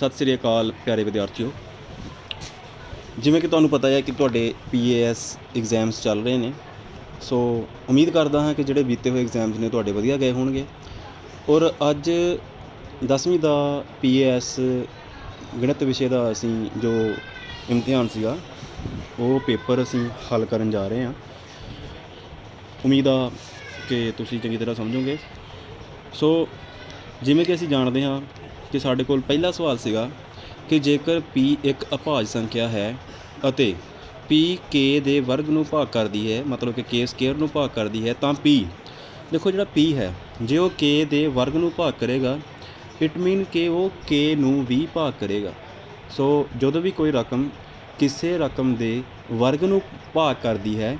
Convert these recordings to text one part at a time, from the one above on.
ਸਤਿ ਸ੍ਰੀ ਅਕਾਲ, ਪਿਆਰੇ ਵਿਦਿਆਰਥੀਓ। ਜਿਵੇਂ ਕਿ ਤੁਹਾਨੂੰ ਪਤਾ ਹੈ ਕਿ ਤੁਹਾਡੇ ਪੀਏਐਸ ਐਗਜ਼ਾਮਸ ਚੱਲ ਰਹੇ ਨੇ। ਸੋ ਉਮੀਦ ਕਰਦਾ ਹਾਂ ਕਿ ਜਿਹੜੇ ਬੀਤੇ ਹੋਏ ਐਗਜ਼ਾਮਸ ਨੇ ਤੁਹਾਡੇ ਵਧੀਆ ਗਏ ਹੋਣਗੇ। ਔਰ ਅੱਜ 10ਵੀਂ ਦਾ ਪੀਏਐਸ ਗਣਿਤ ਵਿਸ਼ੇ ਦਾ ਅਸੀਂ ਜੋ ਇਮਤਿਹਾਨ ਸੀਗਾ, ਉਹ ਪੇਪਰ ਅਸੀਂ ਹੱਲ ਕਰਨ ਜਾ ਰਹੇ ਹਾਂ। ਉਮੀਦ ਆ ਕਿ ਤੁਸੀਂ ਚੰਗੀ ਤਰ੍ਹਾਂ ਸਮਝੋਗੇ। ਸੋ ਜਿਵੇਂ ਕਿ ਅਸੀਂ ਜਾਣਦੇ ਹਾਂ ਕਿ ਸਾਡੇ ਕੋਲ ਪਹਿਲਾ ਸਵਾਲ ਸੀਗਾ ਕਿ ਜੇਕਰ p ਇੱਕ ਅਭਾਜ ਸੰਖਿਆ ਹੈ ਅਤੇ p k ਦੇ ਵਰਗ ਨੂੰ ਭਾਗ ਕਰਦੀ ਹੈ, ਮਤਲਬ ਕਿ k ਸਕੁਅਰ ਨੂੰ ਭਾਗ ਕਰਦੀ ਹੈ, ਤਾਂ p ਦੇਖੋ ਜਿਹੜਾ p ਹੈ, ਜੇ ਉਹ k ਦੇ ਵਰਗ ਨੂੰ ਭਾਗ ਕਰੇਗਾ ਇਟ ਮੀਨ ਕਿ ਉਹ k ਨੂੰ ਵੀ ਭਾਗ ਕਰੇਗਾ। ਸੋ ਜਦੋਂ ਵੀ ਕੋਈ ਰਕਮ ਕਿਸੇ ਰਕਮ ਦੇ ਵਰਗ ਨੂੰ ਭਾਗ ਕਰਦੀ ਹੈ,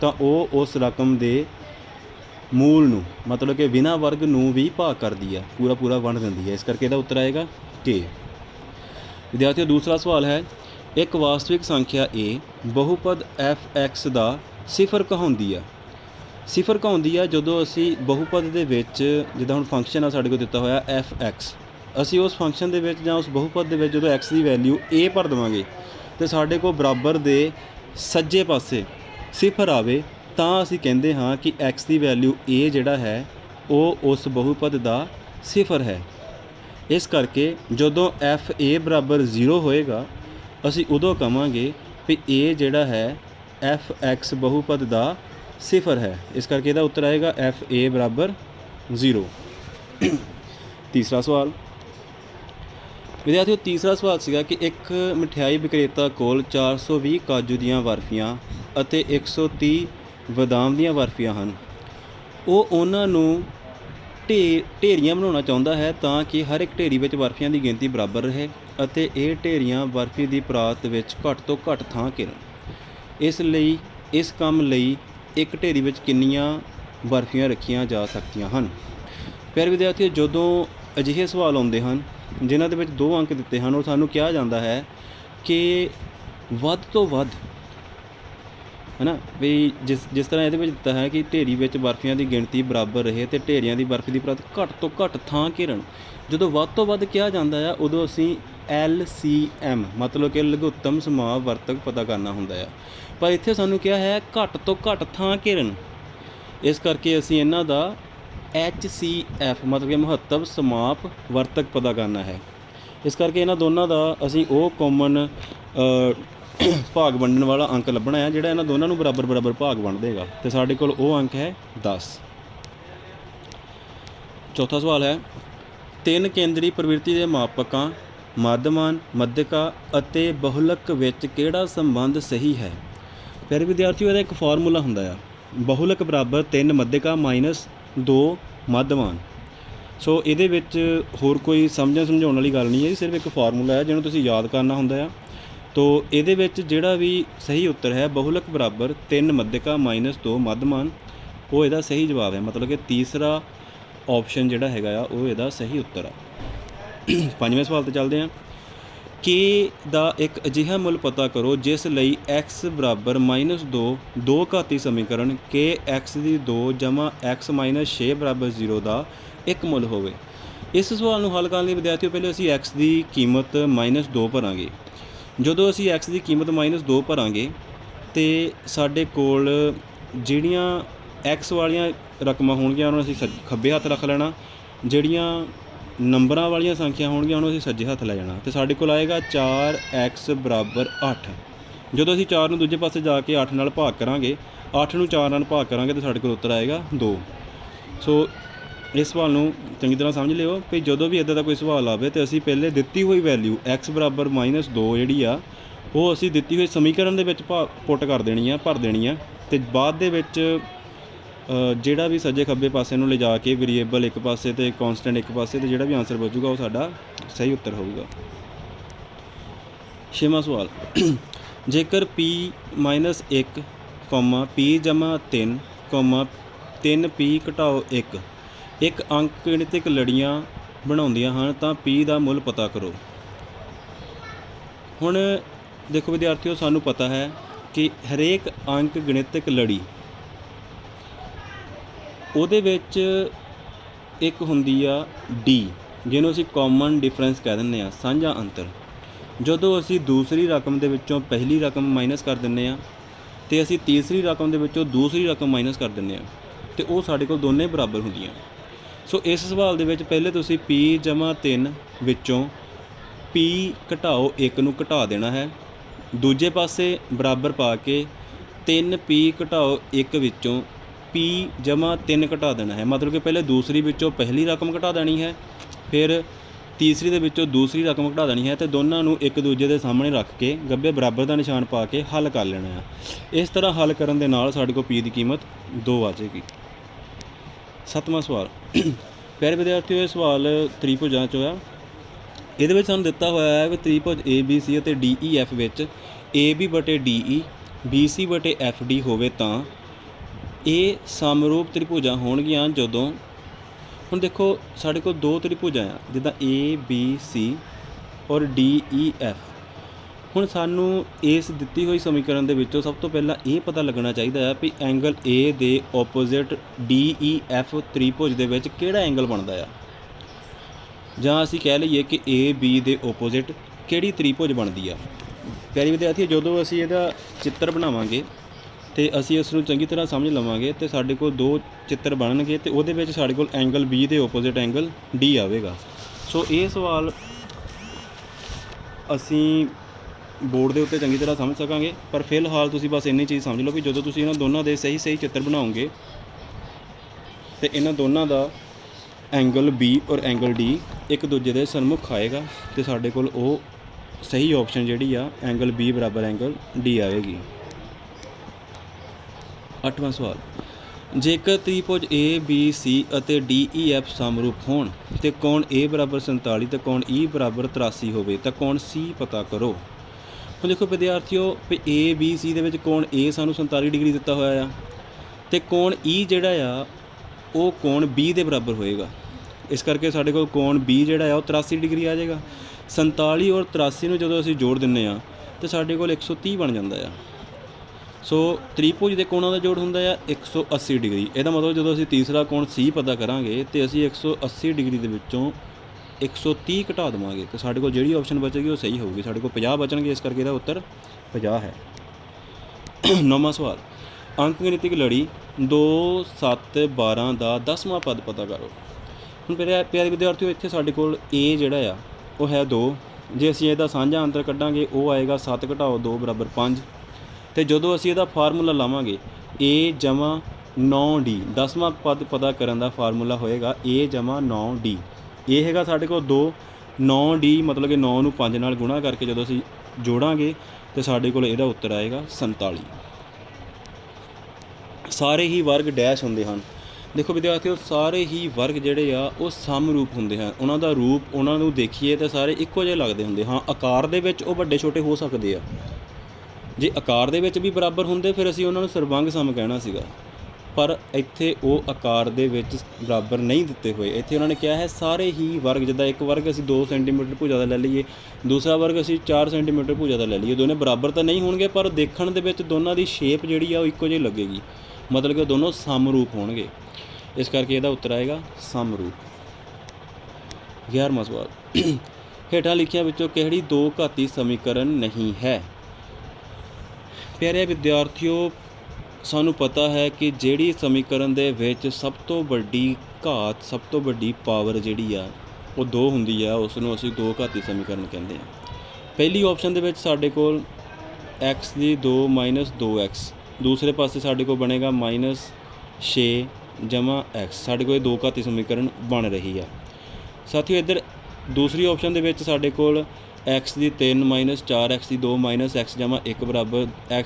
ਤਾਂ ਉਹ ਉਸ ਰਕਮ ਦੇ ਮੂਲ ਨੂੰ, ਮਤਲਬ ਕਿ ਬਿਨਾ ਵਰਗ ਨੂੰ ਵੀ ਭਾਗ ਕਰਦੀ ਹੈ, ਪੂਰਾ ਪੂਰਾ ਵੰਡ ਦਿੰਦੀ ਹੈ। ਇਸ ਕਰਕੇ ਇਹਦਾ ਉੱਤਰ ਆਏਗਾ ਕੇ ਵਿਦਿਆਰਥੀਓ, ਦੂਸਰਾ ਸਵਾਲ ਹੈ, ਇੱਕ ਵਾਸਤਵਿਕ ਸੰਖਿਆ a ਬਹੁਪਦ fx ਦਾ ਸਿਫਰ ਕਹਾਉਂਦੀ ਹੈ ਸਿਫਰ ਕਹਾਉਂਦੀ ਹੈ ਜਦੋਂ ਅਸੀਂ ਬਹੁਪਦ ਦੇ ਵਿੱਚ, ਜਿੱਦਾਂ ਹੁਣ ਫੰਕਸ਼ਨ ਆ ਸਾਡੇ ਕੋਲ ਦਿੱਤਾ ਹੋਇਆ fx ਅਸੀਂ ਉਸ ਫੰਕਸ਼ਨ ਦੇ ਵਿੱਚ ਜਾਂ ਉਸ ਬਹੁਪਦ ਦੇ ਵਿੱਚ ਜਦੋਂ x ਦੀ ਵੈਲਿਊ a ਭਰ ਦੇਵਾਂਗੇ, ਤੇ ਸਾਡੇ ਕੋਲ ਬਰਾਬਰ ਦੇ ਸੱਜੇ ਪਾਸੇ ਸਿਫਰ ਆਵੇ ਤਾਂ ਅਸੀਂ ਕਹਿੰਦੇ ਹਾਂ ਕਿ x ਦੀ ਵੈਲਿਊ a ਜਿਹੜਾ ਹੈ, ਉਹ ਉਸ ਬਹੁਪਦ ਦਾ ਸਿਫਰ ਹੈ। ਇਸ ਕਰਕੇ ਜਦੋਂ f a ਬਰਾਬਰ 0 ਹੋਏਗਾ, ਅਸੀਂ ਉਦੋਂ ਕਵਾਂਗੇ ਵੀ a ਜਿਹੜਾ ਹੈ, f x ਬਹੁਪਦ ਦਾ ਸਿਫਰ ਹੈ। ਇਸ ਕਰਕੇ ਇਹਦਾ ਉੱਤਰ ਆਏਗਾ f a ਬਰਾਬਰ 0 ਤੀਸਰਾ ਸਵਾਲ। ਵਿਦਿਆਰਥੀਓ, ਤੀਸਰਾ ਸਵਾਲ ਸੀਗਾ ਕਿ ਇੱਕ ਮਠਿਆਈ ਵਿਕਰੇਤਾ ਕੋਲ 420 ਕਾਜੂ ਦੀਆਂ ਬਰਫੀਆਂ ਅਤੇ 130 ਬਦਾਮ ਦੀਆਂ ਬਰਫੀਆਂ ਹਨ। ਉਹ ਉਹਨਾਂ ਨੂੰ ਢੇ, ਢੇਰੀਆਂ ਬਣਾਉਣਾ ਚਾਹੁੰਦਾ ਹੈ ਤਾਂ ਕਿ ਹਰ ਇੱਕ ਢੇਰੀ ਵਿੱਚ ਬਰਫੀਆਂ ਦੀ ਗਿਣਤੀ ਬਰਾਬਰ ਰਹੇ ਅਤੇ ਇਹ ਢੇਰੀਆਂ ਬਰਫੀ ਦੀ ਪਰਾਤ ਵਿੱਚ ਘੱਟ ਤੋਂ ਘੱਟ ਥਾਂ ਘਿਰਨ। ਇਸ ਲਈ, ਇਸ ਕੰਮ ਲਈ ਇੱਕ ਢੇਰੀ ਵਿੱਚ ਕਿੰਨੀਆਂ ਬਰਫੀਆਂ ਰੱਖੀਆਂ ਜਾ ਸਕਦੀਆਂ ਹਨ? ਪਿਆਰੇ ਵਿਦਿਆਰਥੀਓ, ਜਦੋਂ ਅਜਿਹੇ ਸਵਾਲ ਆਉਂਦੇ ਹਨ, ਜਿਨ੍ਹਾਂ ਦੇ ਵਿੱਚ ਦੋ ਅੰਕ ਦਿੱਤੇ ਹਨ, ਉਹ ਸਾਨੂੰ ਕਿਹਾ ਜਾਂਦਾ ਹੈ ਕਿ ਵੱਧ ਤੋਂ ਵੱਧ ਹੈ ਨਾ ਵੀ ਜਿਸ ਜਿਸ ਤਰ੍ਹਾਂ ਇਹਦੇ ਵਿੱਚ ਦਿੱਤਾ ਹੈ ਕਿ ਢੇਰੀ ਵਿੱਚ ਬਰਫੀਆਂ ਦੀ ਗਿਣਤੀ ਬਰਾਬਰ ਰਹੇ ਅਤੇ ਢੇਰੀਆਂ ਦੀ ਬਰਫੀ ਦੀ ਪਰਤ ਘੱਟ ਤੋਂ ਘੱਟ ਥਾਂ ਘੇਰਨ। ਜਦੋਂ ਵੱਧ ਤੋਂ ਵੱਧ ਕਿਹਾ ਜਾਂਦਾ ਆ, ਉਦੋਂ ਅਸੀਂ LCM ਮਤਲਬ ਕਿ ਲਘੁੱਤਮ ਸਮਾਪ ਵਰਤਕ ਪਤਾ ਕਰਨਾ ਹੁੰਦਾ ਆ। ਪਰ ਇੱਥੇ ਸਾਨੂੰ ਕਿਹਾ ਹੈ ਘੱਟ ਤੋਂ ਘੱਟ ਥਾਂ ਘੇਰਨ। ਇਸ ਕਰਕੇ ਅਸੀਂ ਇਹਨਾਂ ਦਾ HCF ਮਤਲਬ ਕਿ ਮਹੱਤਵ ਸਮਾਪ ਵਰਤਕ ਪਤਾ ਕਰਨਾ ਹੈ। ਇਸ ਕਰਕੇ ਇਹਨਾਂ ਦੋਨਾਂ ਦਾ ਅਸੀਂ ਉਹ ਕਾਮਨ ਭਾਗ ਵੰਡਣ ਵਾਲਾ ਅੰਕ ਲੱਭਣਾ ਹੈ, ਜਿਹੜਾ ਇਹਨਾਂ ਦੋਨਾਂ ਨੂੰ ਬਰਾਬਰ ਬਰਾਬਰ ਭਾਗ ਵੰਡ ਦੇਗਾ ਤੇ ਸਾਡੇ ਕੋਲ ਉਹ ਅੰਕ ਹੈ 10 ਚੌਥਾ ਸਵਾਲ ਹੈ, ਤਿੰਨ ਕੇਂਦਰੀ ਪ੍ਰਵਿਰਤੀ ਦੇ ਮਾਪਕਾਂ, ਮਾਧਮਾਨ, ਮੱਧਿਕਾ ਅਤੇ ਬਹੁਲਕ ਵਿੱਚ ਕਿਹੜਾ ਸੰਬੰਧ ਸਹੀ ਹੈ? ਫਿਰ ਵਿਦਿਆਰਥੀਓ, ਇਹਦਾ ਇੱਕ ਫਾਰਮੂਲਾ ਹੁੰਦਾ ਆ। ਬਹੁਲਕ ਬਰਾਬਰ 3 ਮੱਧਿਕਾ ਮਾਈਨਸ 2 ਮੱਧਮਾਨ। ਸੋ ਇਹਦੇ ਵਿੱਚ ਹੋਰ ਕੋਈ ਸਮਝਣ ਸਮਝਾਉਣ ਵਾਲੀ ਗੱਲ ਨਹੀਂ ਹੈ ਸਿਰਫ ਇੱਕ ਫਾਰਮੂਲਾ ਹੈ, ਜਿਹਨੂੰ ਤੁਸੀਂ ਯਾਦ ਕਰਨਾ ਹੁੰਦਾ ਆ। ਤੋ ਇਹਦੇ ਵਿੱਚ ਜਿਹੜਾ ਵੀ ਸਹੀ ਉੱਤਰ ਹੈ, ਬਹੁਲਕ ਬਰਾਬਰ ਤਿੰਨ ਮੱਧਿਕਾ ਮਾਈਨਸ ਦੋ ਮੱਧਮਾਨ, ਉਹ ਇਹਦਾ ਸਹੀ ਜਵਾਬ ਹੈ। ਮਤਲਬ ਕਿ ਤੀਸਰਾ ਆਪਸ਼ਨ ਜਿਹੜਾ ਹੈਗਾ ਆ, ਉਹ ਇਹਦਾ ਸਹੀ ਉੱਤਰ ਆ। ਪੰਜਵੇਂ ਸਵਾਲ ਤੇ ਚੱਲਦੇ ਹਾਂ। k ਦਾ ਇੱਕ ਅਜਿਹਾ ਮੁੱਲ ਪਤਾ ਕਰੋ, ਜਿਸ ਲਈ x ਬਰਾਬਰ -2 ਦੋ ਘਾਤੀ ਸਮੀਕਰਨ k x ਦੀ 2 ਜਮਾ x 6 ਬਰਾਬਰ 0 ਦਾ ਇੱਕ ਮੁੱਲ ਹੋਵੇ? ਇਸ ਸਵਾਲ ਨੂੰ ਹੱਲ ਕਰਨ ਲਈ ਵਿਦਿਆਰਥੀਓ, ਪਹਿਲੇ ਅਸੀਂ x ਦੀ ਕੀਮਤ -2 ਭਰਾਂਗੇ। ਜਦੋਂ ਅਸੀਂ x ਦੀ ਕੀਮਤ -2 ਭਰਾਂਗੇ ਤੇ ਸਾਡੇ ਕੋਲ ਜਿਹੜੀਆਂ x ਵਾਲੀਆਂ ਰਕਮਾਂ ਹੋਣਗੀਆਂ, ਉਹਨਾਂ ਨੂੰ ਅਸੀਂ ਸੱਜ- ਖੱਬੇ ਹੱਥ ਰੱਖ ਲੈਣਾ। ਜਿਹੜੀਆਂ ਨੰਬਰਾਂ ਵਾਲੀਆਂ ਸੰਖਿਆ ਹੋਣਗੀਆਂ, ਉਹਨੂੰ ਅਸੀਂ ਸੱਜੇ ਹੱਥ ਲੈ ਜਾਣਾ। ਤੇ ਸਾਡੇ ਕੋਲ ਆਏਗਾ 4x ਬਰਾਬਰ 8 ਜਦੋਂ ਅਸੀਂ 4 ਨੂੰ ਦੂਜੇ ਪਾਸੇ ਜਾ ਕੇ 8 ਨਾਲ ਭਾਗ ਕਰਾਂਗੇ 8 ਨੂੰ 4 ਨਾਲ ਭਾਗ ਕਰਾਂਗੇ, ਤਾਂ ਸਾਡੇ ਕੋਲ ਉੱਤਰ ਆਏਗਾ 2 ਸੋ ਇਸ ਸਵਾਲ ਨੂੰ ਚੰਗੀ ਤਰ੍ਹਾਂ ਸਮਝ ਲਿਓ ਕਿ ਜਦੋਂ ਵੀ ਇਦਾਂ ਦਾ ਕੋਈ ਸਵਾਲ ਆਵੇ ਤੇ ਅਸੀਂ ਪਹਿਲੇ ਦਿੱਤੀ ਹੋਈ ਵੈਲਿਊ x ਬਰਾਬਰ -2 ਜਿਹੜੀ ਆ, ਉਹ ਅਸੀਂ ਦਿੱਤੀ ਹੋਈ ਸਮੀਕਰਨ ਦੇ ਵਿੱਚ ਪੁੱਟ ਕਰ ਦੇਣੀ ਆ, ਭਰ ਦੇਣੀ ਆ ਤੇ ਬਾਅਦ ਦੇ ਵਿੱਚ ਜਿਹੜਾ ਵੀ ਸੱਜੇ ਖੱਬੇ ਪਾਸੇ ਨੂੰ ਲਿਜਾ ਕੇ ਵੇਰੀਏਬਲ ਇੱਕ ਪਾਸੇ ਤੇ ਕਨਸਟੈਂਟ ਇੱਕ ਪਾਸੇ ਤੇ ਜਿਹੜਾ ਵੀ ਆਨਸਰ ਬਚੂਗਾ ਉਹ ਸਾਡਾ ਸਹੀ ਉੱਤਰ ਹੋਊਗਾ। ਛੇਵਾਂ ਸਵਾਲ। ਜੇਕਰ p 1 p 3 3p ਘਟਾਓ 1 ਇੱਕ ਅੰਕ ਗਿਣਤਿਕ ਲੜੀਆਂ ਬਣਾਉਂਦੀਆਂ ਹਨ, ਤਾਂ p ਦਾ ਮੁੱਲ ਪਤਾ ਕਰੋ। ਹੁਣ ਦੇਖੋ ਵਿਦਿਆਰਥੀਓ, ਸਾਨੂੰ ਪਤਾ ਹੈ ਕਿ ਹਰੇਕ ਅੰਕ ਗਣਿਤਕ ਲੜੀ ਉਹਦੇ ਵਿੱਚ ਇੱਕ ਹੁੰਦੀ ਆ D, ਜਿਹਨੂੰ ਅਸੀਂ ਕਾਮਨ ਡਿਫਰੈਂਸ ਕਹਿ ਦਿੰਦੇ ਆ, ਸਾਂਝਾ ਅੰਤਰ। ਜਦੋਂ ਅਸੀਂ ਦੂਸਰੀ ਰਕਮ ਦੇ ਵਿੱਚੋਂ ਪਹਿਲੀ ਰਕਮ ਮਾਈਨਸ ਕਰ ਦਿੰਦੇ ਆ, ਤੇ ਅਸੀਂ ਤੀਸਰੀ ਰਕਮ ਦੇ ਵਿੱਚੋਂ ਦੂਸਰੀ ਰਕਮ ਮਾਈਨਸ ਕਰ ਦਿੰਦੇ ਆ, ਤੇ ਉਹ ਸਾਡੇ ਕੋਲ ਦੋਨੇ ਬਰਾਬਰ ਹੁੰਦੀਆਂ। ਸੋ ਇਸ ਸਵਾਲ ਦੇ ਵਿੱਚ ਪਹਿਲੇ ਤੁਸੀਂ p 3 ਵਿੱਚੋਂ p ਘਟਾਓ 1 ਨੂੰ ਘਟਾ ਦੇਣਾ ਹੈ। ਦੂਜੇ ਪਾਸੇ ਬਰਾਬਰ ਪਾ ਕੇ 3p ਘਟਾਓ 1 ਵਿੱਚੋਂ p ਜਮਾ 3 ਘਟਾ ਦੇਣਾ ਹੈ। ਮਤਲਬ ਕਿ ਪਹਿਲੇ ਦੂਸਰੀ ਵਿੱਚੋਂ ਪਹਿਲੀ ਰਕਮ ਘਟਾ ਦੇਣੀ ਹੈ, ਫਿਰ ਤੀਸਰੀ ਦੇ ਵਿੱਚੋਂ ਦੂਸਰੀ ਰਕਮ ਘਟਾ ਦੇਣੀ ਹੈ ਤੇ ਦੋਨਾਂ ਨੂੰ ਇੱਕ ਦੂਜੇ ਦੇ ਸਾਹਮਣੇ ਰੱਖ ਕੇ ਗੱਬੇ ਬਰਾਬਰ ਦਾ ਨਿਸ਼ਾਨ ਪਾ ਕੇ ਹੱਲ ਕਰ ਲੈਣਾ ਹੈ। ਇਸ ਤਰ੍ਹਾਂ ਹੱਲ ਕਰਨ ਦੇ ਨਾਲ ਸਾਡੇ ਕੋਲ p ਦੀ ਕੀਮਤ 2 ਆ ਜਾਏਗੀ। ਸੱਤਵਾਂ ਸਵਾਲ। ਪਿਆਰੇ ਵਿਦਿਆਰਥੀਓ, ਇਹ ਸਵਾਲ ਤ੍ਰਿਭੁਜਾਂ ਚੋਂ ਆ। ਇਹਦੇ ਵਿੱਚ ਸਾਨੂੰ ਦਿੱਤਾ ਹੋਇਆ ਹੈ ਕਿ ਤ੍ਰਿਭੁਜ ABC ਅਤੇ DEF ਵਿੱਚ AB ਬਟੇ DE BC ਬਟੇ FD ਹੋਵੇ ਤਾਂ ਇਹ ਸਮਰੂਪ ਤ੍ਰਿਭੁਜਾਂ ਹੋਣਗੀਆਂ ਜਦੋਂ ਹੁਣ ਦੇਖੋ, ਸਾਡੇ ਕੋਲ ਦੋ ਤ੍ਰਿਭੁਜਾਂ ਆ, ਜਿੱਦਾਂ ABC ਔਰ DEF ਹੁਣ ਸਾਨੂੰ ਇਸ ਦਿੱਤੀ ਹੋਈ ਸਮੀਕਰਨ ਦੇ ਵਿੱਚੋਂ ਸਭ ਤੋਂ ਪਹਿਲਾਂ ਇਹ ਪਤਾ ਲੱਗਣਾ ਚਾਹੀਦਾ ਹੈ ਵੀ ਐਂਗਲ A ਦੇ ਆਪੋਜ਼ਿਟ DEF ਤ੍ਰਿਭੁਜ ਦੇ ਵਿੱਚ ਕਿਹੜਾ ਐਂਗਲ ਬਣਦਾ ਆ। ਜਾਂ ਅਸੀਂ ਕਹਿ ਲਈਏ ਕਿ AB ਦੇ ਆਪੋਜ਼ਿਟ ਕਿਹੜੀ ਤ੍ਰਿਭੁਜ ਬਣਦੀ ਆ। ਪਿਆਰੀ ਵਿਦਿਆਰਥੀ ਜਦੋਂ ਅਸੀਂ ਇਹਦਾ ਚਿੱਤਰ ਬਣਾਵਾਂਗੇ ਤੇ ਅਸੀਂ ਇਸ ਨੂੰ ਚੰਗੀ ਤਰ੍ਹਾਂ ਸਮਝ ਲਵਾਂਗੇ ਤੇ ਸਾਡੇ ਕੋਲ ਦੋ ਚਿੱਤਰ ਬਣਨਗੇ ਤੇ ਉਹਦੇ ਵਿੱਚ ਸਾਡੇ ਕੋਲ ਐਂਗਲ B ਦੇ ਆਪੋਜ਼ਿਟ ਐਂਗਲ D ਆਵੇਗਾ। ਸੋ ਇਹ ਸਵਾਲ ਅਸੀਂ ਬੋਰਡ ਦੇ ਉੱਤੇ ਚੰਗੀ ਤਰ੍ਹਾਂ ਸਮਝ ਸਕਾਂਗੇ, ਪਰ ਫਿਲਹਾਲ ਤੁਸੀਂ ਬਸ ਇੰਨੀ ਚੀਜ਼ ਸਮਝ ਲਓ ਵੀ ਜਦੋਂ ਤੁਸੀਂ ਇਹਨਾਂ ਦੋਨਾਂ ਦੇ ਸਹੀ ਸਹੀ ਚਿੱਤਰ ਬਣਾਓਗੇ, ਤੇ ਇਹਨਾਂ ਦੋਨਾਂ ਦਾ ਐਂਗਲ B ਔਰ ਐਂਗਲ D ਇੱਕ ਦੂਜੇ ਦੇ ਸਨਮੁਖ ਆਏਗਾ, ਤੇ ਸਾਡੇ ਕੋਲ ਉਹ ਸਹੀ ਆਪਸ਼ਨ ਜਿਹੜੀ ਆ, ਐਂਗਲ B ਬਰਾਬਰ ਐਂਗਲ D ਆਵੇਗੀ ਅੱਠਵਾਂ ਸਵਾਲ, ਜੇਕਰ ਤ੍ਰਿਭੁਜ A, B, C ਅਤੇ D E F ਸਮਰੂਪ ਹੋਣ, ਤੇ ਕੋਣ A ਬਰਾਬਰ 47 ਤੇ ਕੋਣ E ਬਰਾਬਰ 83 ਹੋਵੇ, ਤਾਂ ਕੋਣ C ਪਤਾ ਕਰੋ? ਹੁਣ ਦੇਖੋ ਵਿਦਿਆਰਥੀਓ ਵੀ A, B, C ਦੇ ਵਿੱਚ ਕੋਣ ਏ ਸਾਨੂੰ 47 ਡਿਗਰੀ ਦਿੱਤਾ ਹੋਇਆ ਆ ਤੇ ਕੋਣ ਈ ਜਿਹੜਾ ਆ, ਉਹ ਕੋਣ B ਦੇ ਬਰਾਬਰ ਹੋਏਗਾ। ਇਸ ਕਰਕੇ ਸਾਡੇ ਕੋਲ ਕੋਣ B ਜਿਹੜਾ ਆ, ਉਹ 83 ਡਿਗਰੀ ਆ ਜਾਏਗਾ। 47 ਔਰ 83 ਨੂੰ ਜਦੋਂ ਅਸੀਂ ਜੋੜ ਦਿੰਨੇ ਆ, ਤੇ ਸਾਡੇ ਕੋਲ 130 ਬਣ ਜਾਂਦਾ ਆ। ਸੋ ਤ੍ਰਿਭੁਜ ਦੇ ਕੋਣਾਂ ਦਾ ਜੋੜ ਹੁੰਦਾ ਆ 180 ਡਿਗਰੀ। ਇਹਦਾ ਮਤਲਬ ਜਦੋਂ ਅਸੀਂ ਤੀਸਰਾ ਕੋਣ C ਪਤਾ ਕਰਾਂਗੇ, ਤੇ ਅਸੀਂ 180 ਡਿਗਰੀ ਦੇ ਵਿੱਚੋਂ 130 ਘਟਾ ਦੇਵਾਂਗੇ ਤਾਂ ਸਾਡੇ ਕੋਲ ਜਿਹੜੀ ਆਪਸ਼ਨ ਬਚੇਗੀ ਉਹ ਸਹੀ ਹੋਊਗੀ। ਸਾਡੇ ਕੋਲ 50 ਬਚਣਗੇ, ਇਸ ਕਰਕੇ ਇਹਦਾ ਉੱਤਰ 50 ਹੈ। ਨੌਵਾਂ ਸਵਾਲ। ਅੰਕ ਗਣਿਤਿਕ ਲੜੀ 2 7 12 ਦਾ 10ਵਾਂ ਪਦ ਪਤਾ ਕਰੋ। ਹੁਣ ਪਿਆਰੇ ਪਿਆਰੇ ਵਿਦਿਆਰਥੀਓ, ਇੱਥੇ ਸਾਡੇ ਕੋਲ a ਜਿਹੜਾ ਆ, ਉਹ ਹੈ 2 ਜੇ ਅਸੀਂ ਇਹਦਾ ਸਾਂਝਾ ਅੰਤਰ ਕੱਢਾਂਗੇ, ਉਹ ਆਏਗਾ 7 ਘਟਾਓ 2 ਬਰਾਬਰ 5 ਤੇ ਜਦੋਂ ਅਸੀਂ ਇਹਦਾ ਫਾਰਮੂਲਾ ਲਾਵਾਂਗੇ, a 9d 10ਵਾਂ ਪਦ ਪਤਾ ਕਰਨ ਦਾ ਫਾਰਮੂਲਾ ਹੋਏਗਾ a 9d ਇਹ ਹੈਗਾ ਸਾਡੇ ਕੋਲ 2 9d ਮਤਲਬ ਕਿ 9 ਨੂੰ 5 ਨਾਲ ਗੁਣਾ ਕਰਕੇ ਜਦੋਂ ਅਸੀਂ ਜੋੜਾਂਗੇ ਤੇ ਸਾਡੇ ਕੋਲ ਇਹਦਾ ਉੱਤਰ ਆਏਗਾ 47 ਸਾਰੇ ਹੀ ਵਰਗ ਡੈਸ਼ ਹੁੰਦੇ ਹਨ। ਦੇਖੋ ਵਿਦਿਆਰਥੀਓ, ਸਾਰੇ ਹੀ ਵਰਗ ਜਿਹੜੇ ਆ, ਉਹ ਸਮਰੂਪ ਹੁੰਦੇ ਹਨ। ਉਹਨਾਂ ਦਾ ਰੂਪ ਉਹਨਾਂ ਨੂੰ ਦੇਖੀਏ ਤਾਂ ਸਾਰੇ ਇੱਕੋ ਜਿਹੇ ਲੱਗਦੇ ਹੁੰਦੇ। ਹਾਂ, ਆਕਾਰ ਦੇ ਵਿੱਚ ਉਹ ਵੱਡੇ ਛੋਟੇ ਹੋ ਸਕਦੇ ਆ। ਜੇ ਆਕਾਰ ਦੇ ਵਿੱਚ ਵੀ ਬਰਾਬਰ ਹੁੰਦੇ, ਫਿਰ ਅਸੀਂ ਉਹਨਾਂ ਨੂੰ ਸਰਬੰਗ ਸਮ ਕਹਿਣਾ ਸੀਗਾ। ਪਰ ਇੱਥੇ ਉਹ ਆਕਾਰ ਦੇ ਵਿੱਚ ਬਰਾਬਰ ਨਹੀਂ ਦਿੱਤੇ ਹੋਏ। ਇੱਥੇ ਉਹਨਾਂ ਨੇ ਕਿਹਾ ਹੈ, ਸਾਰੇ ਹੀ ਵਰਗ, ਜਿੱਦਾਂ ਇੱਕ ਵਰਗ ਅਸੀਂ 2 ਸੈਂਟੀਮੀਟਰ ਭੁਜਾ ਦਾ ਲੈ ਲਈਏ, ਦੂਸਰਾ ਵਰਗ ਅਸੀਂ 4 ਸੈਂਟੀਮੀਟਰ ਭੁਜਾ ਦਾ ਲੈ ਲਈਏ। ਦੋਨੇ ਬਰਾਬਰ ਤਾਂ ਨਹੀਂ ਹੋਣਗੇ, ਪਰ ਦੇਖਣ ਦੇ ਵਿੱਚ ਦੋਨਾਂ ਦੀ ਸ਼ੇਪ ਜਿਹੜੀ ਆ ਉਹ ਇੱਕੋ ਜਿਹੀ ਲੱਗੇਗੀ। ਮਤਲਬ ਕਿ ਦੋਨੋਂ ਸਮਰੂਪ ਹੋਣਗੇ। ਇਸ ਕਰਕੇ ਇਹਦਾ ਉੱਤਰ ਆਏਗਾ, ਸਮਰੂਪ। 11ਵਾਂ ਸਵਾਲ। ਹੇਠਾਂ ਲਿਖਿਆਂ ਵਿੱਚੋਂ ਕਿਹੜੀ ਦੋ ਘਾਤੀ ਸਮੀਕਰਨ ਨਹੀਂ ਹੈ? ਪਿਆਰੇ ਵਿਦਿਆਰਥੀਓ ਸਾਨੂੰ ਪਤਾ ਹੈ ਕਿ ਜਿਹੜੀ ਸਮੀਕਰਨ ਦੇ ਵਿੱਚ ਸਭ ਤੋਂ ਵੱਡੀ ਘਾਤ, ਸਭ ਤੋਂ ਵੱਡੀ ਪਾਵਰ ਜਿਹੜੀ ਆ, ਉਹ 2 ਹੁੰਦੀ ਆ ਉਸ ਨੂੰ ਅਸੀਂ ਦੋ ਘਾਤੀ ਸਮੀਕਰਨ ਕਹਿੰਦੇ ਆ। ਪਹਿਲੀ ਆਪਸ਼ਨ ਦੇ ਵਿੱਚ ਸਾਡੇ ਕੋਲ x ਦੀ 2 2x ਦੂਸਰੇ ਪਾਸੇ ਸਾਡੇ ਕੋਲ ਬਣੇਗਾ -6 ਜਮਾ x, ਸਾਡੇ ਕੋਲ ਇਹ ਦੋ ਘਾਤੀ ਸਮੀਕਰਨ ਬਣ ਰਹੀ ਆ। ਸਾਥੀਓ ਇੱਧਰ ਦੂਸਰੀ ਆਪਸ਼ਨ ਦੇ ਵਿੱਚ ਸਾਡੇ ਕੋਲ x ਦੀ 3 4x ਦੀ 2 x ਜਮਾ 1 ਬਰਾਬਰ x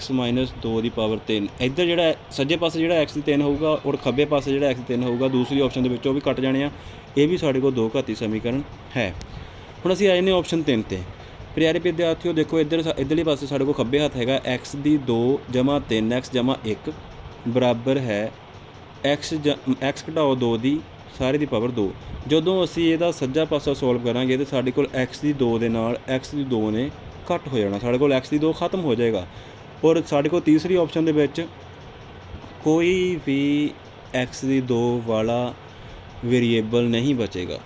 2 ਦੀ ਪਾਵਰ 3 ਇੱਧਰ ਜਿਹੜਾ ਸੱਜੇ ਪਾਸੇ ਜਿਹੜਾ x ਦੀ 3 ਹੋਊਗਾ, ਔਰ ਖੱਬੇ ਪਾਸੇ ਜਿਹੜਾ x ਦੀ 3 ਹੋਊਗਾ, ਦੂਸਰੀ ਆਪਸ਼ਨ ਦੇ ਵਿੱਚ ਉਹ ਵੀ ਕੱਟ ਜਾਣੇ ਆ। ਇਹ ਵੀ ਸਾਡੇ ਕੋਲ ਦੋ ਘਾਤੀ ਸਮੀਕਰਨ ਹੈ। ਹੁਣ ਅਸੀਂ ਆਏ ਨੇ ਆਪਸ਼ਨ 3 ਤੇ। ਪਿਆਰੇ ਵਿਦਿਆਰਥੀਓ, ਦੇਖੋ ਇੱਧਰ ਸਾ- ਇੱਧਰਲੇ ਪਾਸੇ ਸਾਡੇ ਕੋਲ ਖੱਬੇ ਹੱਥ ਹੈਗਾ, x ਦੀ 2 3x 1 ਬਰਾਬਰ ਹੈ। x ਜ- x ਘਟਾਓ 2 ਦੀ ਸਾਰੇ ਦੀ ਪਾਵਰ 2 ਜਦੋਂ ਅਸੀਂ ਇਹਦਾ ਸੱਜਾ ਪਾਸਾ ਸੋਲਵ ਕਰਾਂਗੇ ਤੇ ਸਾਡੇ ਕੋਲ x ਦੀ 2 ਦੇ ਨਾਲ x ਦੀ 2 ਨੇ ਘੱਟ ਹੋ ਜਾਣਾ। ਸਾਡੇ ਕੋਲ x ਦੀ 2 ਖਤਮ ਹੋ ਜਾਏਗਾ। ਔਰ ਸਾਡੇ ਕੋਲ ਤੀਸਰੀ ਆਪਸ਼ਨ ਦੇ ਵਿੱਚ ਕੋਈ ਵੀ x ਦੀ 2 ਵਾਲਾ ਵੇਰੀਏਬਲ ਨਹੀਂ ਬਚੇਗਾ।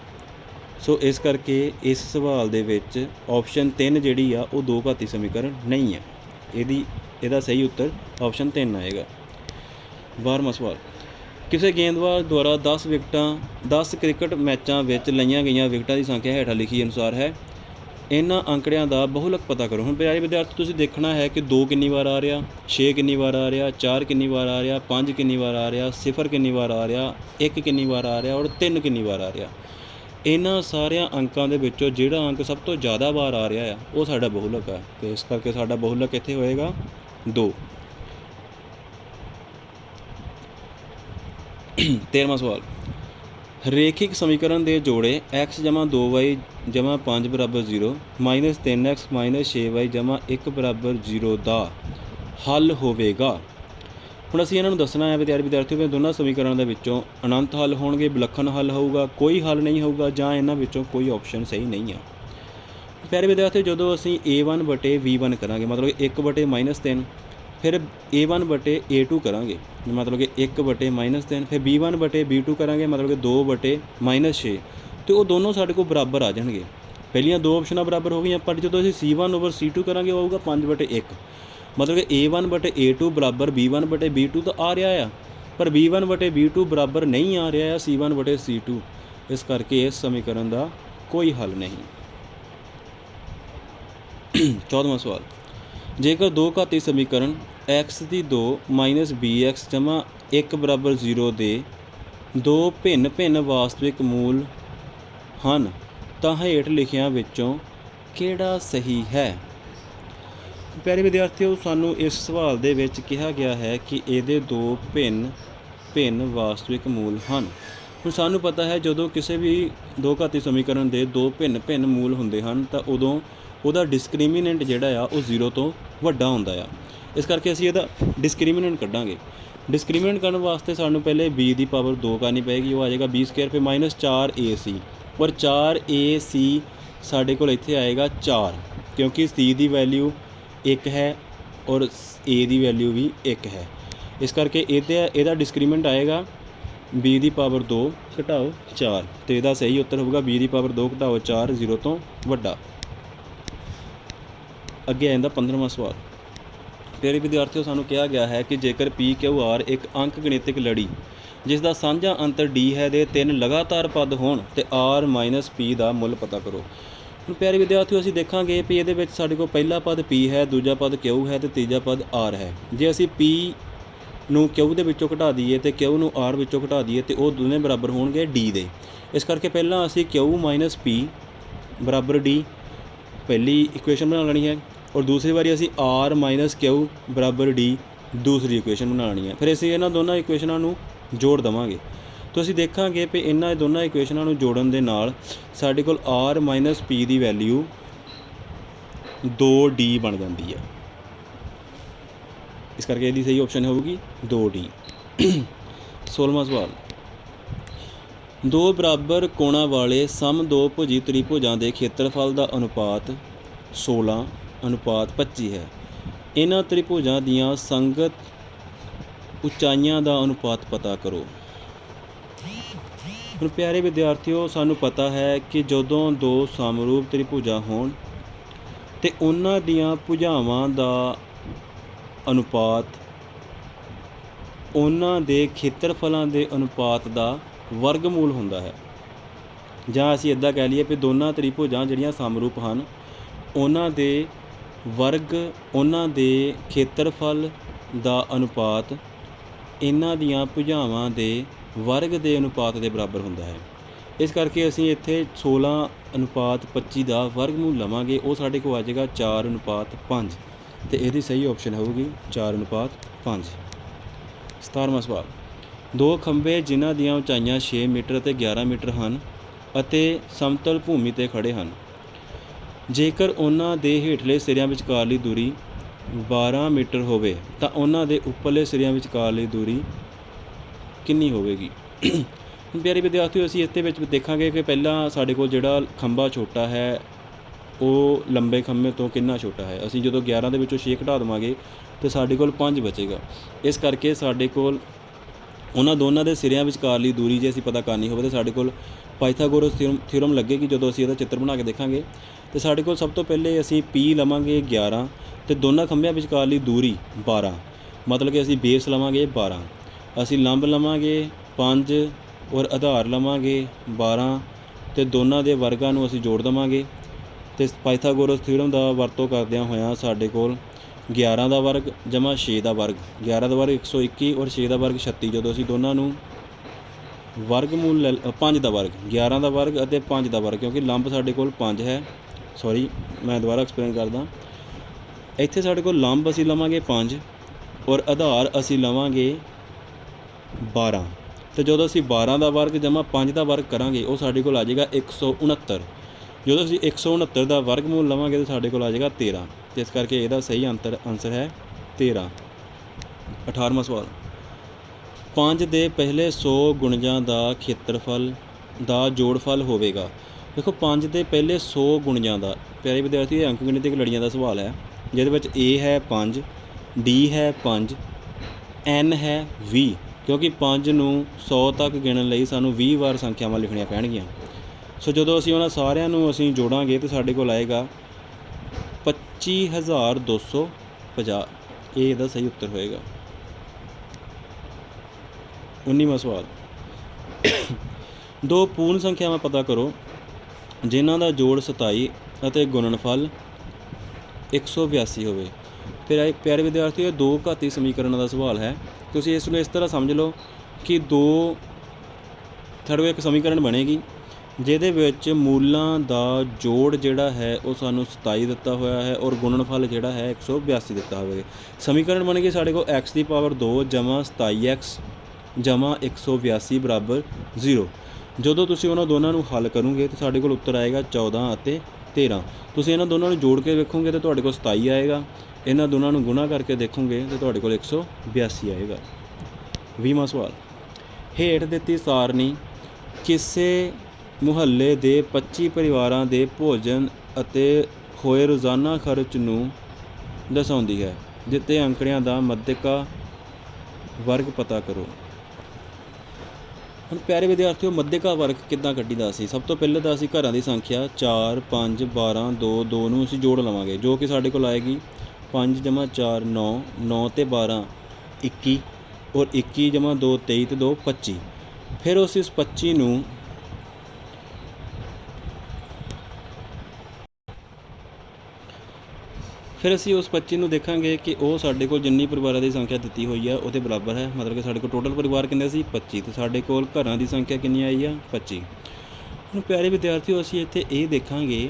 ਸੋ ਇਸ ਕਰਕੇ ਇਸ ਸਵਾਲ ਦੇ ਵਿੱਚ ਆਪਸ਼ਨ 3 ਜਿਹੜੀ ਆ, ਉਹ ਦੋ ਘਾਤੀ ਸਮੀਕਰਨ ਨਹੀਂ ਹੈ। ਇਹਦੀ, ਇਹਦਾ ਸਹੀ ਉੱਤਰ ਆਪਸ਼ਨ 3 ਆਏਗਾ। 12ਵਾਂ ਸਵਾਲ। ਕਿਸੇ ਗੇਂਦਬਾਜ਼ ਦੁਆਰਾ 10 ਵਿਕਟਾਂ 10 ਕ੍ਰਿਕਟ ਮੈਚਾਂ ਵਿੱਚ ਲਈਆਂ ਗਈਆਂ ਵਿਕਟਾਂ ਦੀ ਸੰਖਿਆ ਹੇਠਾਂ ਲਿਖੀ ਅਨੁਸਾਰ ਹੈ। ਇਹਨਾਂ ਅੰਕੜਿਆਂ ਦਾ ਬਹੁਲਕ ਪਤਾ ਕਰੋ। ਹੁਣ ਪਿਆਰੇ ਵਿਦਿਆਰਥੀ, ਤੁਸੀਂ ਦੇਖਣਾ ਹੈ ਕਿ 2 ਕਿੰਨੀ ਵਾਰ ਆ ਰਿਹਾ 6 ਕਿੰਨੀ ਵਾਰ ਆ ਰਿਹਾ 4 ਕਿੰਨੀ ਵਾਰ ਆ ਰਿਹਾ 5 ਕਿੰਨੀ ਵਾਰ ਆ ਰਿਹਾ 0 ਕਿੰਨੀ ਵਾਰ ਆ ਰਿਹਾ 1 ਕਿੰਨੀ ਵਾਰ ਆ ਰਿਹਾ ਔਰ 3 ਕਿੰਨੀ ਵਾਰ ਆ ਰਿਹਾ। ਇਹਨਾਂ ਸਾਰਿਆਂ ਅੰਕਾਂ ਦੇ ਵਿੱਚੋਂ ਜਿਹੜਾ ਅੰਕ ਸਭ ਤੋਂ ਜ਼ਿਆਦਾ ਵਾਰ ਆ ਰਿਹਾ ਆ, ਉਹ ਸਾਡਾ ਬਹੁਲਕ ਹੈ ਤੇ ਇਸ ਕਰਕੇ ਸਾਡਾ ਬਹੁਲਕ ਇੱਥੇ ਹੋਏਗਾ 2 13ਵਾਂ ਸਵਾਲ। ਰੇਖਿਕ ਸਮੀਕਰਨ ਦੇ ਜੋੜੇ x 2y 5 ਬਰਾਬਰ 0 3x 6y 1 ਬਰਾਬਰ 0 ਦਾ ਹੱਲ ਹੋਵੇਗਾ। ਹੁਣ ਅਸੀਂ ਇਹਨਾਂ ਨੂੰ ਦੱਸਣਾ ਹੈ, ਵਿਦਿਆਰਥੀ ਵਿਦਿਆਰਥੀਓ, ਵੀ ਦੋਨਾਂ ਸਮੀਕਰਨਾਂ ਦੇ ਵਿੱਚੋਂ ਅਨੰਤ ਹੱਲ ਹੋਣਗੇ, ਵਿਲੱਖਣ ਹੱਲ ਹੋਊਗਾ, ਕੋਈ ਹੱਲ ਨਹੀਂ ਹੋਊਗਾ, ਜਾਂ ਇਹਨਾਂ ਵਿੱਚੋਂ ਕੋਈ ਆਪਸ਼ਨ ਸਹੀ ਨਹੀਂ ਆ। ਪਿਆਰੇ ਵਿਦਿਆਰਥੀਓ, ਜਦੋਂ ਅਸੀਂ a1 ਬਟੇ v1 ਕਰਾਂਗੇ, ਮਤਲਬ 1 ਬਟੇ -3 ਫਿਰ a1 ਬਟੇ a2 ਕਰਾਂਗੇ। ਮਤਲਬ ਕਿ 1 ਬਟੇ -3 ਫਿਰ b1 ਬਟੇ b2 ਕਰਾਂਗੇ, ਮਤਲਬ ਕਿ 2 ਬਟੇ -6 ਤੇ ਉਹ ਦੋਨੋਂ ਸਾਡੇ ਕੋਲ ਬਰਾਬਰ ਆ ਜਾਣਗੇ। ਪਹਿਲੀਆਂ ਦੋ ਆਪਸ਼ਨਾਂ ਬਰਾਬਰ ਹੋ ਗਈਆਂ, ਪਰ ਜਦੋਂ ਅਸੀਂ c1 ਓਵਰ c2 ਕਰਾਂਗੇ, ਉਹ ਆਊਗਾ 5 ਬਟੇ 1 ਮਤਲਬ ਕਿ a1 ਬਟੇ a2 ਬਰਾਬਰ b1 ਬਟੇ b2 ਤਾਂ ਆ ਰਿਹਾ ਆ। ਪਰ b1 ਬਟੇ b2 ਬਰਾਬਰ ਨਹੀਂ ਆ ਰਿਹਾ ਆ c1 ਬਟੇ c2 ਇਸ ਕਰਕੇ ਇਸ ਸਮੀਕਰਨ ਦਾ ਕੋਈ ਹੱਲ ਨਹੀਂ। 14ਵਾਂ ਸਵਾਲ। ਜੇਕਰ ਦੋ ਘਾਤੀ ਸਮੀਕਰਨ x ਦੀ 2 bx 1 ਬਰਾਬਰ 0 ਦੇ ਦੋ ਭਿੰਨ ਭਿੰਨ ਵਾਸਤਵਿਕ ਮੂਲ ਹਨ, ਤਾਂ ਹੇਠ ਲਿਖਿਆਂ ਵਿੱਚੋਂ ਕਿਹੜਾ ਸਹੀ ਹੈ? ਪਿਆਰੇ ਵਿਦਿਆਰਥੀਓ, ਸਾਨੂੰ ਇਸ ਸਵਾਲ ਦੇ ਵਿੱਚ ਕਿਹਾ ਗਿਆ ਹੈ ਕਿ ਇਹਦੇ ਦੋ ਭਿੰਨ ਭਿੰਨ ਵਾਸਤਵਿਕ ਮੂਲ ਹਨ। ਹੁਣ ਸਾਨੂੰ ਪਤਾ ਹੈ, ਜਦੋਂ ਕਿਸੇ ਵੀ ਦੋ ਘਾਤੀ ਸਮੀਕਰਨ ਦੇ ਦੋ ਭਿੰਨ ਭਿੰਨ ਮੂਲ ਹੁੰਦੇ ਹਨ, ਤਾਂ ਉਦੋਂ ਉਹਦਾ ਡਿਸਕ੍ਰਿਮੀਨੈਂਟ ਜਿਹੜਾ ਆ, ਉਹ 0 ਤੋਂ ਵੱਡਾ ਹੁੰਦਾ ਆ। ਇਸ ਕਰਕੇ ਅਸੀਂ ਇਹਦਾ ਡਿਸਕ੍ਰਿਮੀਨੈਂਟ ਕੱਢਾਂਗੇ। ਡਿਸਕ੍ਰਿਮੀਨੈਂਟ ਕਰਨ ਵਾਸਤੇ ਸਾਨੂੰ ਪਹਿਲੇ b ਦੀ ਪਾਵਰ 2 ਕਰਨੀ ਪਏਗੀ, ਉਹ ਆ ਜਾਏਗਾ b ਸਕੁਅਰ ਫਿਰ ਮਾਈਨਸ 4ac ਔਰ 4ac ਸਾਡੇ ਕੋਲ ਇੱਥੇ ਆਏਗਾ 4 ਕਿਉਂਕਿ c ਦੀ ਵੈਲਿਊ 1 ਹੈ ਔਰ a ਦੀ ਵੈਲਿਊ ਵੀ 1 ਹੈ। ਇਸ ਕਰਕੇ ਇਹਦੇ, ਇਹਦਾ ਡਿਸਕ੍ਰਿਮੈਂਟ ਆਏਗਾ b ਦੀ ਪਾਵਰ 2 ਘਟਾਓ 4 ਤੇ ਇਹਦਾ ਸਹੀ ਉੱਤਰ ਹੋਊਗਾ b ਦੀ ਪਾਵਰ 2 ਘਟਾਓ 4 0 ਤੋਂ ਵੱਡਾ। ਅੱਗੇ ਆ ਜਾਂਦਾ 15ਵਾਂ ਸਵਾਲ। ਪਿਆਰੇ ਵਿਦਿਆਰਥੀਓ, ਸਾਨੂੰ ਕਿਹਾ ਗਿਆ ਹੈ ਕਿ ਜੇਕਰ ਪੀ ਕਿਊ ਆਰ ਇੱਕ ਅੰਕ ਗਣਿਤਿਕ ਲੜੀ ਜਿਸ ਦਾ ਸਾਂਝਾ ਅੰਤਰ d ਹੈ ਦੇ ਤਿੰਨ ਲਗਾਤਾਰ ਪਦ ਹੋਣ ਤੇ r p ਦਾ ਮੁੱਲ ਪਤਾ ਕਰੋ। ਹੁਣ ਪਿਆਰੇ ਵਿਦਿਆਰਥੀਓ, ਅਸੀਂ ਦੇਖਾਂਗੇ ਵੀ ਇਹਦੇ ਵਿੱਚ ਸਾਡੇ ਕੋਲ ਪਹਿਲਾ ਪਦ p ਹੈ, ਦੂਜਾ ਪਦ q ਹੈ ਤੇ ਤੀਜਾ ਪਦ r ਹੈ। ਜੇ ਅਸੀਂ p ਨੂੰ q ਦੇ ਵਿੱਚੋਂ ਘਟਾ ਦਈਏ ਤੇ q ਨੂੰ r ਵਿੱਚੋਂ ਘਟਾ ਦਈਏ ਤੇ ਉਹ ਦੋਨੇ ਬਰਾਬਰ ਹੋਣਗੇ d ਦੇ। ਇਸ ਕਰਕੇ ਪਹਿਲਾਂ ਅਸੀਂ q p ਬਰਾਬਰ d ਪਹਿਲੀ ਇਕੁਏਸ਼ਨ ਬਣਾ ਲੈਣੀ ਹੈ। ਔਰ ਦੂਸਰੀ ਵਾਰੀ ਅਸੀਂ r q ਬਰਾਬਰ d ਦੂਸਰੀ ਇਕੁਏਸ਼ਨ ਬਣਾਉਣੀ ਹੈ। ਫਿਰ ਅਸੀਂ ਇਹਨਾਂ ਦੋਨਾਂ ਇਕੁਏਸ਼ਨਾਂ ਨੂੰ ਜੋੜ ਦਵਾਂਗੇ। ਤਾਂ ਅਸੀਂ ਦੇਖਾਂਗੇ ਕਿ ਇਹਨਾਂ ਦੋਨਾਂ ਇਕੁਏਸ਼ਨਾਂ ਨੂੰ ਜੋੜਨ ਦੇ ਨਾਲ ਸਾਡੇ ਕੋਲ r p ਦੀ ਵੈਲਿਊ 2d ਬਣ ਜਾਂਦੀ ਹੈ। ਇਸ ਕਰਕੇ ਇਹਦੀ ਸਹੀ ਆਪਸ਼ਨ ਹੋਊਗੀ 2d 16ਵਾਂ ਸਵਾਲ। ਦੋ ਬਰਾਬਰ ਕੋਣਾਂ ਵਾਲੇ ਸਮ ਦੋ ਭੁਜੀ ਤ੍ਰਿਭੁਜਾਂ ਦੇ ਖੇਤਰਫਲ ਦਾ ਅਨੁਪਾਤ 16 ਅਨੁਪਾਤ 25 ਹੈ। ਇਹਨਾਂ ਤ੍ਰਿਭੁਜਾਂ ਦੀਆਂ ਸੰਗਤ ਉਚਾਈਆਂ ਦਾ ਅਨੁਪਾਤ ਪਤਾ ਕਰੋ। ਹੁਣ ਪਿਆਰੇ ਵਿਦਿਆਰਥੀਓ, ਸਾਨੂੰ ਪਤਾ ਹੈ ਕਿ ਜਦੋਂ ਦੋ ਸਮਰੂਪ ਤ੍ਰਿਭੁਜਾਂ ਹੋਣ, ਤੇ ਉਹਨਾਂ ਦੀਆਂ ਭੁਜਾਵਾਂ ਦਾ ਅਨੁਪਾਤ, ਉਹਨਾਂ ਦੇ ਖੇਤਰਫਲਾਂ ਦੇ ਅਨੁਪਾਤ ਦਾ ਵਰਗਮੂਲ ਹੁੰਦਾ ਹੈ। ਜਾਂ ਅਸੀਂ ਇਦਾਂ ਕਹਿ ਲਈਏ ਕਿ ਦੋਨਾਂ ਤ੍ਰਿਭੁਜਾਂ ਜਿਹੜੀਆਂ ਸਮਰੂਪ ਹਨ, ਉਹਨਾਂ ਦੇ ਵਰਗ ਉਹਨਾਂ ਦੇ ਖੇਤਰਫਲ ਦਾ ਅਨੁਪਾਤ ਇਹਨਾਂ ਦੀਆਂ ਭੁਜਾਵਾਂ ਦੇ ਵਰਗ ਦੇ ਅਨੁਪਾਤ ਦੇ ਬਰਾਬਰ ਹੁੰਦਾ ਹੈ। ਇਸ ਕਰਕੇ ਅਸੀਂ ਇੱਥੇ 16 ਅਨੁਪਾਤ 25 ਦਾ ਵਰਗਮੂਲ ਲਵਾਂਗੇ। ਉਹ ਸਾਡੇ ਕੋਲ ਆ ਜਾਏਗਾ 4 ਅਨੁਪਾਤ 5 ਤੇ ਇਹਦੀ ਸਹੀ ਆਪਸ਼ਨ ਹੋਊਗੀ 4 ਅਨੁਪਾਤ 5 17ਵਾਂ ਸਵਾਲ। ਦੋ ਖੰਭੇ ਜਿਨ੍ਹਾਂ ਦੀਆਂ ਉਚਾਈਆਂ 6 ਮੀਟਰ ਅਤੇ 11 ਮੀਟਰ ਹਨ ਅਤੇ ਸਮਤਲ ਭੂਮੀ ਤੇ ਖੜੇ ਹਨ। ਜੇਕਰ ਉਹਨਾਂ ਦੇ ਹੇਠਲੇ ਸਿਰਿਆਂ ਵਿਚਕਾਰਲੀ ਦੂਰੀ 12 ਮੀਟਰ ਹੋਵੇ, ਤਾਂ ਉਹਨਾਂ ਦੇ ਉੱਪਰਲੇ ਸਿਰਿਆਂ ਵਿਚਕਾਰਲੀ ਦੂਰੀ ਕਿੰਨੀ ਹੋਵੇਗੀ? ਪਿਆਰੇ ਵਿਦਿਆਰਥੀਓ, ਅਸੀਂ ਇਸ ਦੇ ਵਿੱਚ ਦੇਖਾਂਗੇ ਕਿ ਪਹਿਲਾਂ ਸਾਡੇ ਕੋਲ ਜਿਹੜਾ ਖੰਭਾ ਛੋਟਾ ਹੈ, ਉਹ ਲੰਬੇ ਖੰਭੇ ਤੋਂ ਕਿੰਨਾ ਛੋਟਾ ਹੈ? ਅਸੀਂ ਜਦੋਂ 11 ਦੇ ਵਿੱਚੋਂ 6 ਘਟਾ ਦੇਵਾਂਗੇ, ਤੇ ਸਾਡੇ ਕੋਲ 5 ਬਚੇਗਾ। ਇਸ ਕਰਕੇ ਸਾਡੇ ਕੋਲ ਉਹਨਾਂ ਦੋਨਾਂ ਦੇ ਸਿਰਿਆਂ ਵਿਚਕਾਰਲੀ ਦੂਰੀ ਜੇ ਅਸੀਂ ਪਤਾ ਕਰਨੀ ਹੋਵੇ, ਤਾਂ ਸਾਡੇ ਕੋਲ ਪਾਈਥਾਗੋਰਸ ਥਿਊਰਮ ਲੱਗੇਗੀ ਜਦੋਂ ਅਸੀਂ ਇਹਦਾ ਚਿੱਤਰ ਬਣਾ ਕੇ ਦੇਖਾਂਗੇ, ਤੇ ਸਾਡੇ ਕੋਲ ਸਭ ਤੋਂ ਪਹਿਲੇ ਅਸੀਂ p ਲਵਾਂਗੇ 11 ਤੇ ਦੋਨਾਂ ਖੰਭਿਆਂ ਵਿਚਕਾਰ ਲਈ ਦੂਰੀ 12 ਮਤਲਬ ਕਿ ਅਸੀਂ ਬੇਸ ਲਵਾਂਗੇ 12 ਅਸੀਂ ਲੰਬ ਲਵਾਂਗੇ 5 ਔਰ ਆਧਾਰ ਲਵਾਂਗੇ 12 ਤੇ ਦੋਨਾਂ ਦੇ ਵਰਗਾਂ ਨੂੰ ਅਸੀਂ ਜੋੜ ਦੇਵਾਂਗੇ। ਤੇ ਪਾਈਥਾਗੋਰਸ ਥਿਊਰਮ ਦਾ ਵਰਤੋਂ ਕਰਦਿਆਂ ਹੋਇਆਂ ਸਾਡੇ ਕੋਲ 11 ਦਾ ਵਰਗ ਜਮਾ 6 ਦਾ ਵਰਗ। 11 ਦਾ ਵਰਗ 121 ਔਰ 6 ਦਾ ਵਰਗ 36 ਜਦੋਂ ਅਸੀਂ ਦੋਨਾਂ ਨੂੰ ਵਰਗਮੂਲ 5 ਦਾ ਵਰਗ 11 ਦਾ ਵਰਗ ਅਤੇ 5 ਦਾ ਵਰਗ, ਕਿਉਂਕਿ ਲੰਬ ਸਾਡੇ ਕੋਲ 5 ਹੈ। ਸੌਰੀ ਮੈਂ ਦੁਬਾਰਾ ਐਕਸਪਲੇਨ ਕਰਦਾ। ਇੱਥੇ ਸਾਡੇ ਕੋਲ ਲੰਬ ਅਸੀਂ ਲਵਾਂਗੇ 5 ਔਰ ਆਧਾਰ ਅਸੀਂ ਲਵਾਂਗੇ 12 ਤੇ ਜਦੋਂ ਅਸੀਂ 12 ਦਾ ਵਰਗ ਜਮਾ 5 ਦਾ ਵਰਗ ਕਰਾਂਗੇ, ਉਹ ਸਾਡੇ ਕੋਲ ਆ ਜਾਏਗਾ 169 ਜਦੋਂ ਅਸੀਂ 169 ਦਾ ਵਰਗਮੂਲ ਲਵਾਂਗੇ, ਤਾਂ ਸਾਡੇ ਕੋਲ ਆ ਜਾਏਗਾ 13 ਤੇ ਇਸ ਕਰਕੇ ਇਹਦਾ ਸਹੀ ਅੰਤਰ ਆਨਸਰ ਹੈ 13 18ਵਾਂ ਸਵਾਲ। ਪੰਜ ਦੇ ਪਹਿਲੇ 100 ਗੁਣਜਾਂ ਦਾ ਖੇਤਰਫਲ ਦਾ ਜੋੜਫਲ ਹੋਵੇਗਾ। ਦੇਖੋ, ਪੰਜ ਦੇ ਪਹਿਲੇ 100 ਗੁਣਜਾਂ ਦਾ, ਪਿਆਰੇ ਵਿਦਿਆਰਥੀ, ਇਹ ਅੰਕ ਗਣਿਤਿਕ ਲੜੀਆਂ ਦਾ ਸਵਾਲ ਹੈ, ਜਿਹਦੇ ਵਿੱਚ A ਹੈ 5 D ਹੈ 5 N ਹੈ 20 ਕਿਉਂਕਿ 5 ਨੂੰ 100 ਤੱਕ ਗਿਣਨ ਲਈ ਸਾਨੂੰ 20 ਵਾਰ ਸੰਖਿਆਵਾਂ ਲਿਖਣੀਆਂ ਪੈਣਗੀਆਂ। ਸੋ ਜਦੋਂ ਅਸੀਂ ਉਹਨਾਂ ਸਾਰਿਆਂ ਨੂੰ ਅਸੀਂ ਜੋੜਾਂਗੇ ਤਾਂ ਸਾਡੇ ਕੋਲ ਆਏਗਾ 25250 ਇਹ ਇਹਦਾ ਸਹੀ ਉੱਤਰ ਹੋਏਗਾ। 19ਵਾਂ ਸਵਾਲ। ਦੋ ਪੂਰਨ ਸੰਖਿਆਵਾਂ ਪਤਾ ਕਰੋ, ਜਿਨ੍ਹਾਂ ਦਾ ਜੋੜ 27 ਅਤੇ ਗੁਣਨਫਲ 182 ਹੋਵੇ। ਫਿਰ ਪਿਆਰੇ ਵਿਦਿਆਰਥੀਓ, ਦੋ ਘਾਤੀ ਸਮੀਕਰਨਾਂ ਦਾ ਸਵਾਲ ਹੈ। ਤੁਸੀਂ ਇਸ ਨੂੰ ਇਸ ਤਰ੍ਹਾਂ ਸਮਝ ਲਓ ਕਿ ਦੋ ਤੁਹਾਡੇ ਕੋਲ ਇੱਕ ਸਮੀਕਰਨ ਬਣੇਗੀ, ਜਿਹਦੇ ਵਿੱਚ ਮੂਲਾਂ ਦਾ ਜੋੜ ਜਿਹੜਾ ਹੈ, ਉਹ ਸਾਨੂੰ 27 ਦਿੱਤਾ ਹੋਇਆ ਹੈ ਔਰ ਗੁਣਨਫਲ ਜਿਹੜਾ ਹੈ 182 ਦਿੱਤਾ ਹੋਵੇ ਸਮੀਕਰਨ ਬਣੇਗੀ ਸਾਡੇ ਕੋਲ x ਦੀ ਪਾਵਰ 2 ਜਮਾ 27x ਜਮਾ 182 ਬਰਾਬਰ 0 ਜਦੋਂ ਤੁਸੀਂ ਉਹਨਾਂ ਦੋਨਾਂ ਨੂੰ ਹੱਲ ਕਰੋਗੇ ਤਾਂ ਸਾਡੇ ਕੋਲ ਉੱਤਰ ਆਏਗਾ 14 ਅਤੇ 13 ਤੁਸੀਂ ਇਹਨਾਂ ਦੋਨਾਂ ਨੂੰ ਜੋੜ ਕੇ ਵੇਖੋਗੇ ਤਾਂ ਤੁਹਾਡੇ ਕੋਲ 27 ਆਏਗਾ। ਇਹਨਾਂ ਦੋਨਾਂ ਨੂੰ ਗੁਣਾ ਕਰਕੇ ਦੇਖੋਗੇ ਤਾਂ ਤੁਹਾਡੇ ਕੋਲ 182 ਆਏਗਾ। 20ਵਾਂ ਸਵਾਲ। ਹੇਠ ਦਿੱਤੀ ਸਾਰਣੀ ਕਿਸੇ ਮੁਹੱਲੇ ਦੇ 25 ਪਰਿਵਾਰਾਂ ਦੇ ਭੋਜਨ ਅਤੇ ਹੋਏ ਰੋਜ਼ਾਨਾ ਖਰਚ ਨੂੰ ਦਰਸਾਉਂਦੀ ਹੈ। ਜਿੱਤੇ ਅੰਕੜਿਆਂ ਦਾ ਮੱਧਿਕਾ ਵਰਗ ਪਤਾ ਕਰੋ। ਹੁਣ ਪਿਆਰੇ ਵਿਦਿਆਰਥੀਓ ਮੱਧਿਕਾ ਵਰਗ ਕਿੱਦਾਂ ਕੱਢੀਦਾ ਸੀ? ਸਭ ਤੋਂ ਪਹਿਲਾਂ ਤਾਂ ਅਸੀਂ ਘਰਾਂ ਦੀ ਸੰਖਿਆ 4 5 12 2 2 ਨੂੰ ਅਸੀਂ ਜੋੜ ਲਵਾਂਗੇ, ਜੋ ਕਿ ਸਾਡੇ ਕੋਲ ਆਏਗੀ 5 ਜਮਾ 4 9 9 ਤੇ 12 21 ਔਰ 21 ਜਮਾ 2 23 ਤੇ 2 25 ਫਿਰ ਉਸ ਇਸ 25 ਨੂੰ ਫਿਰ ਅਸੀਂ ਉਸ 25 ਨੂੰ ਦੇਖਾਂਗੇ ਕਿ ਉਹ ਸਾਡੇ ਕੋਲ ਜਿੰਨੀ ਪਰਿਵਾਰਾਂ ਦੀ ਸੰਖਿਆ ਦਿੱਤੀ ਹੋਈ ਆ, ਉਹਦੇ ਬਰਾਬਰ ਹੈ। ਮਤਲਬ ਕਿ ਸਾਡੇ ਕੋਲ ਟੋਟਲ ਪਰਿਵਾਰ ਕਿੰਨੇ ਸੀ? 25 ਤੇ ਸਾਡੇ ਕੋਲ ਘਰਾਂ ਦੀ ਸੰਖਿਆ ਕਿੰਨੀ ਆਈ ਆ? 25 ਹੁਣ ਪਿਆਰੇ ਵਿਦਿਆਰਥੀਓ, ਅਸੀਂ ਇੱਥੇ ਇਹ ਦੇਖਾਂਗੇ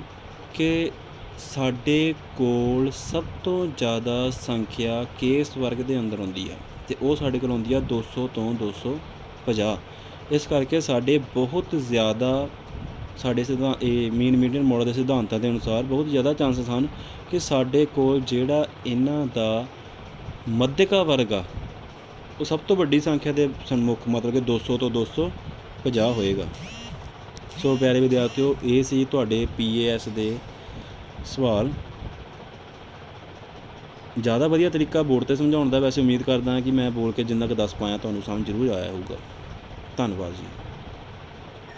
ਕਿ ਸਾਡੇ ਕੋਲ ਸਭ ਤੋਂ ਜ਼ਿਆਦਾ ਸੰਖਿਆ ਕਿਸ ਵਰਗ ਦੇ ਅੰਦਰ ਆਉਂਦੀ ਆ। ਤੇ ਉਹ ਸਾਡੇ ਕੋਲ ਆਉਂਦੀ ਆ 200 ਤੋਂ 250 ਇਸ ਕਰਕੇ ਸਾਡੇ ਬਹੁਤ ਜ਼ਿਆਦਾ ਸਾਡੇ ਸਿਧਾਂ, ਇਹ ਮੀਨ ਮੀਡੀਅਨ ਮੋਡਲ ਦੇ ਸਿਧਾਂਤਾਂ ਦੇ ਅਨੁਸਾਰ ਬਹੁਤ ਜ਼ਿਆਦਾ ਚਾਂਸਸ ਹਨ ਕਿ ਸਾਡੇ ਕੋਲ ਜਿਹੜਾ ਇਹਨਾਂ ਦਾ ਮੱਧਿਕਾ ਵਰਗ ਆ, ਉਹ ਸਭ ਤੋਂ ਵੱਡੀ ਸੰਖਿਆ ਦੇ ਸਨਮੁਖ, ਮਤਲਬ ਕਿ 200 ਤੋਂ 250 ਹੋਏਗਾ। ਸੋ ਪਿਆਰੇ ਵਿਦਿਆਰਥੀਓ, ਇਹ ਸੀ ਤੁਹਾਡੇ ਪੀਏਐਸ ਦੇ ਸਵਾਲ। ਜ਼ਿਆਦਾ ਵਧੀਆ ਤਰੀਕਾ ਬੋਰਡ ਤੇ ਸਮਝਾਉਣ ਦਾ ਵੈਸੇ ਉਮੀਦ ਕਰਦਾ ਹਾਂ ਕਿ ਮੈਂ ਬੋਲ ਕੇ ਜਿੰਨਾ ਕੁ ਦੱਸ ਪਾਇਆ, ਤੁਹਾਨੂੰ ਸਮਝ ਜ਼ਰੂਰ ਆਇਆ ਹੋਊਗਾ। ਧੰਨਵਾਦ ਜੀ।